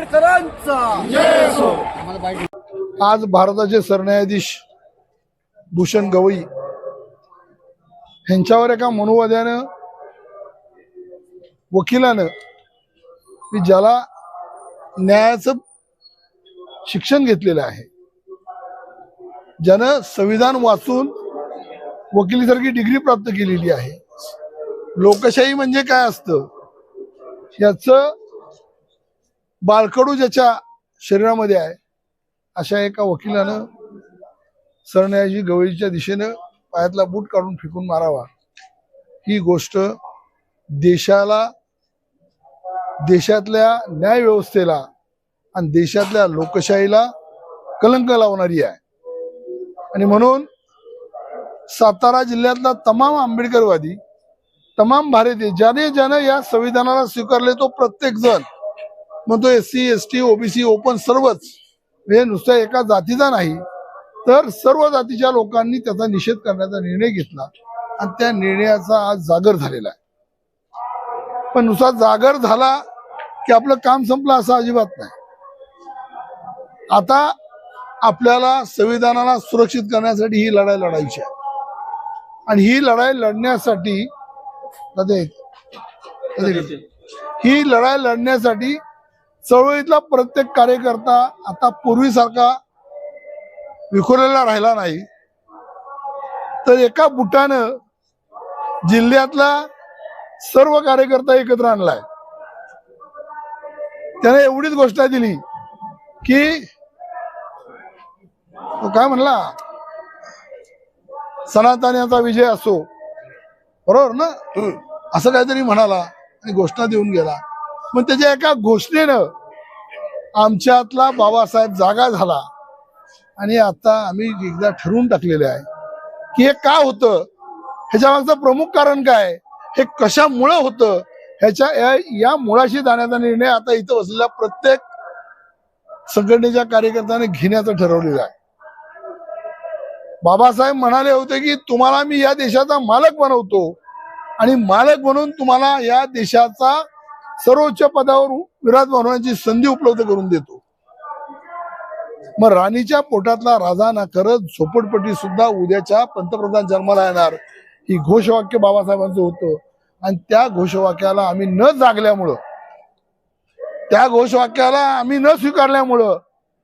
आंबेडकरांचा. आज भारताचे सरन्यायाधीश भूषण गवई यांच्यावर एका मनोवाद्यानं वकिलानं की ज्याला न्यायाचं शिक्षण घेतलेलं आहे. ज्यानं संविधान वाचून वकिलीसारखी डिग्री प्राप्त केलेली आहे. लोकशाही म्हणजे काय असतं? याचं बाळकडू ज्याच्या शरीरामध्ये आहे अशा एका वकिलानं सरन्यायाधी गवळीच्या दिशेनं पायातला बूट काढून फेकून मारावा. ही गोष्ट देशाला देशातल्या न्याय व्यवस्थेला आणि देशातल्या लोकशाहीला कलंक लावणारी आहे. आणि म्हणून सातारा जिल्ह्यातला तमाम आंबेडकरवादी तमाम भारतीय ज्याने ज्याने या संविधानाला स्वीकारले तो प्रत्येक जण मग तो S C S T OBC open सर्वच हे नुसत्या एका जातीचा नाही तर सर्व जातीच्या लोकांनी त्याचा निषेध करण्याचा निर्णय घेतला. आणि त्या निर्णयाचा आज जागर झालेला आहे. पण नुसता जागर झाला की आपलं काम संपलं असं अजिबात नाही. आता आपल्याला संविधानाला सुरक्षित करण्यासाठी ही लढाई लढायची आहे. आणि ही लढाई लढण्यासाठी. ही लढाई लढण्यासाठी चळवळीतला प्रत्येक कार्यकर्ता आता पूर्वीसारखा विखुरलेला राहिला नाही. तर एका बुटानं जिल्ह्यातला सर्व कार्यकर्ता एकत्र आणलाय. त्याने एवढीच घोषणा दिली की तो काय म्हणला? सनातन्याचा विजय असो. बरोबर ना? असं काहीतरी म्हणाला आणि घोषणा देऊन गेला. मग त्याच्या एका घोषणेनं आमच्यातला बाबासाहेब जागा झाला. आणि आता आम्ही एकदा ठरवून टाकलेले आहे की हे का होतं? ह्याच्या मागचं प्रमुख कारण काय? हे कशामुळं होतं? ह्याच्या या- या मुळाशी जाण्याचा निर्णय आता इथं बसलेल्या प्रत्येक संघटनेच्या कार्यकर्त्याने घेण्याचं ठरवलेलं आहे. बाबासाहेब म्हणाले होते की तुम्हाला मी या देशाचा मालक बनवतो आणि मालक म्हणून तुम्हाला या देशाचा सर्वोच्च पदावर विराजमान होण्याची संधी उपलब्ध करून देतो. मग राणीच्या पोटातला राजा ना करत झोपडपट्टी सुद्धा उद्याच्या पंतप्रधान जन्माला येणार. ही घोषवाक्य बाबासाहेबांचं होतं. आणि त्या घोषवाक्याला आम्ही न जागल्यामुळं त्या घोषवाक्याला आम्ही न स्वीकारल्यामुळं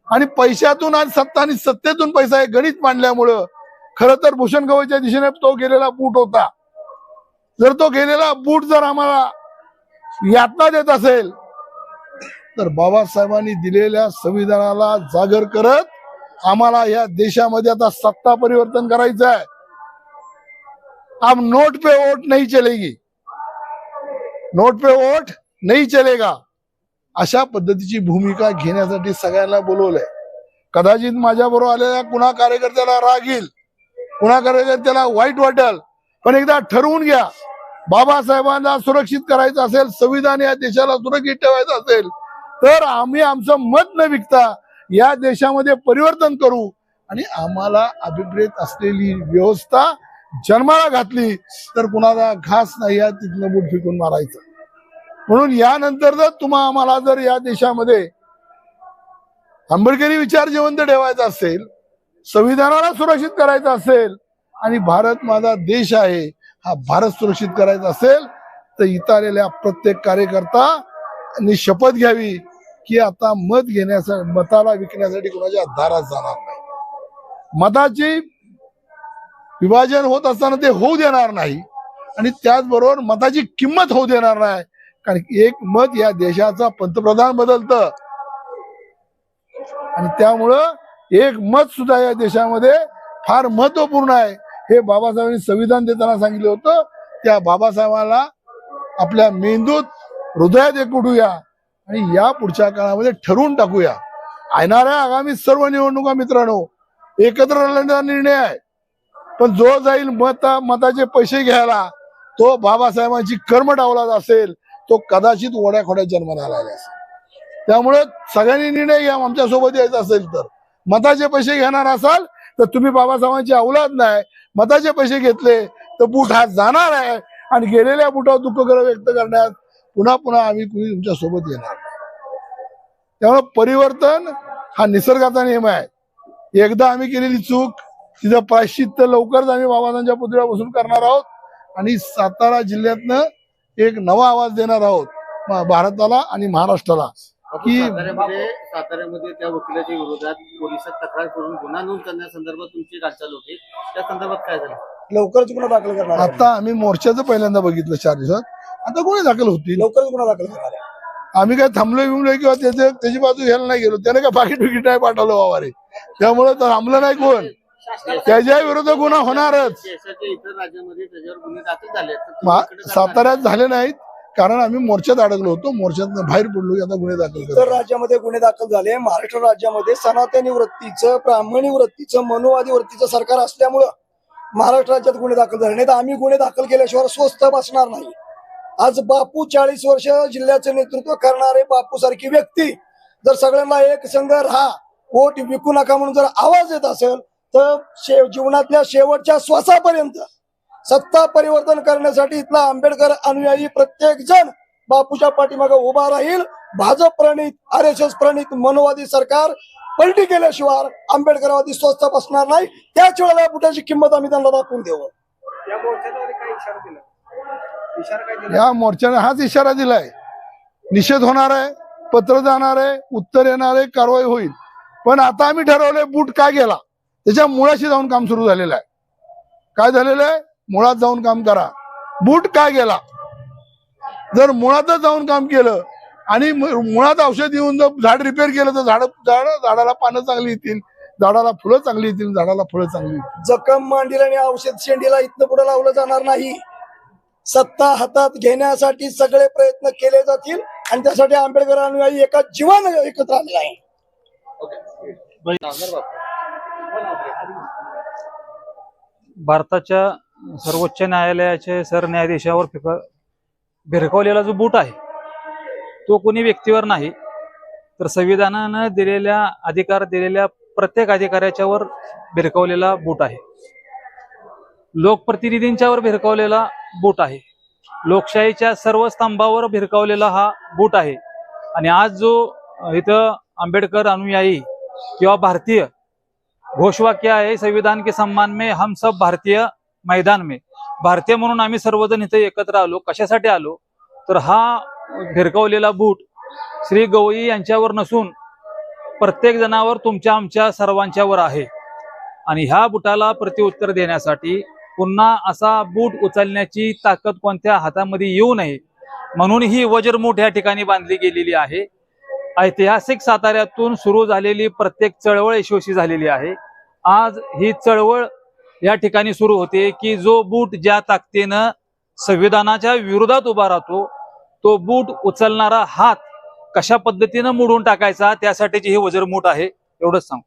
आणि पैशातून आणि सत्ता आणि सत्तेतून पैसा हे गणित मांडल्यामुळं खर तर भूषण गवईच्या दिशेने तो गेलेला बूट होता. जर तो गेलेला बूट जर आम्हाला यातना देत असेल. तर बाबासाहेबांनी दिलेल्या संविधानाला जागर करत आम्हाला या देशामध्ये आता सत्ता परिवर्तन करायचं आहे. अब नोट पे वोट नहीं चलेगी. नोट पे वोट नहीं चलेगा. अशा पद्धतीची भूमिका घेण्यासाठी सगळ्यांना बोलवलंय. कदाचित माझ्या बरोबर आलेल्या कुणा कार्यकर्त्याला राग येईल कुणा कार्यकर्त्याला वाईट वाटेल पण एकदा ठरवून घ्या. बाबासाहेबांना सुरक्षित करायचं असेल संविधान या देशाला सुरक्षित ठेवायचं असेल तर आम्ही आमचं मत न विकता या देशामध्ये परिवर्तन करू. आणि आम्हाला अभिप्रेत असलेली व्यवस्था जन्माला घातली तर कुणाला घास नाही या तिथनं बूट फिकून मारायचं. म्हणून यानंतर जर तुम्हा आम्हाला जर या देशामध्ये आंबेडकरी विचार जिवंत ठेवायचा असेल संविधानाला सुरक्षित करायचं असेल आणि भारत माझा देश आहे हा भारत सुरक्षित करायचा असेल तर इथं आलेल्या प्रत्येक कार्यकर्ता शपथ घ्यावी की आता मत घेण्यासाठी मताला विकण्यासाठी कोणाच्या दारात जाणार नाही. मताची विभाजन होत असताना ते होऊ देणार नाही आणि त्याचबरोबर मताची किंमत होऊ देणार नाही. कारण एक मत या देशाचा पंतप्रधान बदलत. आणि त्यामुळं एक मत सुद्धा या देशामध्ये फार महत्त्वपूर्ण आहे. हे बाबासाहेबांनी संविधान देताना सांगितलं होतं त्या बाबासाहेबाला आपल्या मेंदूत हृदयात एकवटूया आणि या पुढच्या काळामध्ये ठरवून टाकूया. येणाऱ्या आगामी सर्व निवडणुका मित्रांनो एकत्र लढण्याचा निर्णय आहे. पण जो जाईल मत मताचे पैसे घ्यायला तो बाबासाहेबांची कर्म डावला असेल तो कदाचित ओढ्या खोड्या जन्माला आलेला असेल. त्यामुळे सगळ्यांनी निर्णय घ्या आमच्यासोबत यायचा असेल तर. मताचे पैसे घेणार असाल तर तुम्ही बाबासाहेबांची अवलाद नाही मताचे पैसे घेतले तर बूट हा जाणार आहे. आणि गेलेल्या बुटावर दुःख व्यक्त करण्यात पुन्हा पुन्हा आम्ही कुणी तुमच्यासोबत येणार त्यामुळे परिवर्तन हा निसर्गाचा नियम आहे. एकदा आम्ही केलेली चूक तिचं प्रायश्चित्त लवकरच आम्ही बाबासाहेबांच्या पुतळ्यापासून करणार आहोत. आणि सातारा जिल्ह्यातनं एक नवा आवाज देणार आहोत भारताला आणि महाराष्ट्राला. की साताऱ्यामध्ये साताऱ्यामध्ये त्या वकिलाच्या विरोधात पोलिसात तक्रार करून गुन्हा नोंद करण्यासंदर्भात तुमची हालचाल होती. त्या संदर्भात काय झालं? लवकरच गुन्हा दाखल करणार. आता आम्ही मोर्चाचं पहिल्यांदा बघितलं चार दिवसात. आता कोणी दाखल होतील लवकरच गुन्हा दाखल करणार. आम्ही काय थांबलोय बिमलोय किंवा त्याचे त्याची बाजू घ्यायला नाही गेलो. त्याने काय पाकिट बिकिट नाही पाठवलं वावारे त्यामुळे तर थांबलं नाही कोण? त्याच्या विरुद्ध गुन्हा होणारच. देशाच्या इतर राज्यामध्ये त्याच्यावर गुन्हे दाखल झाले साताऱ्यात झाले नाहीत. कारण आम्ही मोर्चात अडकलो होतो मोर्चात बाहेर पडलो आता गुन्हे दाखल इतर राज्यामध्ये गुन्हे दाखल झाले. महाराष्ट्र राज्यामध्ये सनातनी वृत्तीचं ब्राह्मणी वृत्तीचं मनोवादी वृत्तीचं सरकार असल्यामुळं महाराष्ट्र राज्यात गुन्हे दाखल झाले नाही तर आम्ही गुन्हे दाखल केल्याशिवाय स्वस्त बसणार नाही. आज बापू चाळीस वर्ष जिल्ह्याचं नेतृत्व करणारे बापू सारखी व्यक्ती जर सगळ्यांना एक संघ राहा वोट विकू नका म्हणून जर आवाज येत असेल तर शे जीवनातल्या शेवटच्या श्वासापर्यंत सत्ता परिवर्तन करण्यासाठी इथला आंबेडकर अनुयायी प्रत्येक जण बापूच्या पाठीमागे उभा राहील. भाजप प्रणित आर एस एस प्रणित मनोवादी सरकार पलटी केल्याशिवाय आंबेडकरवादी स्वस्त बसणार नाही. त्याच वेळेला या बुटाची किंमत आम्ही त्यांना दाखवून देऊ. या मोर्चाने हाच इशारा दिलाय. निषेध होणार आहे पत्र जाणार आहे उत्तर येणार आहे कारवाई होईल. पण आता आम्ही ठरवलंय बूट का गेला? त्याच्या मुळाशी जाऊन काम सुरू झालेलं आहे. काय झालेलं आहे? मुळात जाऊन काम करा. बूट का गेला? जर मुळातच जाऊन काम केलं आणि मुळात औषध येऊन जर झाड रिपेअर केलं तर झाड झाड झाडाला पानं चांगली येतील झाडाला फुलं चांगली येतील झाडाला फळं चांगली येतील. जखम मांडीला आणि औषध शेंडीला इथनं पुढे लावलं जाणार नाही. सत्ता हातात घेण्यासाठी सगळे प्रयत्न केले जातील आणि त्यासाठी आंबेडकर अनुयायी एका जीवन एकत्र आलेला आहे. भारताच्या सर्वोच्च न्यायालयाचे सरन्यायाधीशावर फिक भिरकवलेला जो बूट आहे तो कोणी व्यक्तीवर नाही तर संविधानानं दिलेल्या अधिकार दिलेल्या प्रत्येक अधिकाऱ्याच्यावर भिरकवलेला बूट आहे. लोकप्रतिनिधींच्यावर भिरकवलेला बूट आहे. लोकशाहीच्या सर्व स्तंभावर भिरकावलेला हा बूट आहे. आणि आज जो इथं आंबेडकर अनुयायी किंवा भारतीय घोषवाक्य आहे संविधान के सम्मान में हम सब भारतीय मैदान में. भारतीय म्हणून आम्ही सर्वजण इथे एकत्र आलो. कशासाठी आलो? तर हा भिरकवलेला बूट श्री गवई यांच्यावर नसून प्रत्येक जणावर तुमच्या आमच्या सर्वांच्यावर आहे. आणि ह्या बुटाला प्रत्युत्तर देण्यासाठी पुन्हा असा बूट उचलण्याची ताकद कोणत्या हातामध्ये येऊ नये म्हणून ही वज्रमूठ या ठिकाणी बांधली गेलेली आहे. ऐतिहासिक साताऱ्यातून सुरू झालेली प्रत्येक चळवळ यशस्वी झालेली आहे. आज ही चळवळ या ठिकाणी सुरू होते की जो बूट ज्या ताकदीनं संविधानाच्या विरोधात उभा राहतो तो बूट उचलणारा हात कशा पद्धतीनं मोडून टाकायचा त्यासाठीची ही वज्रमूठ आहे एवढंच सांग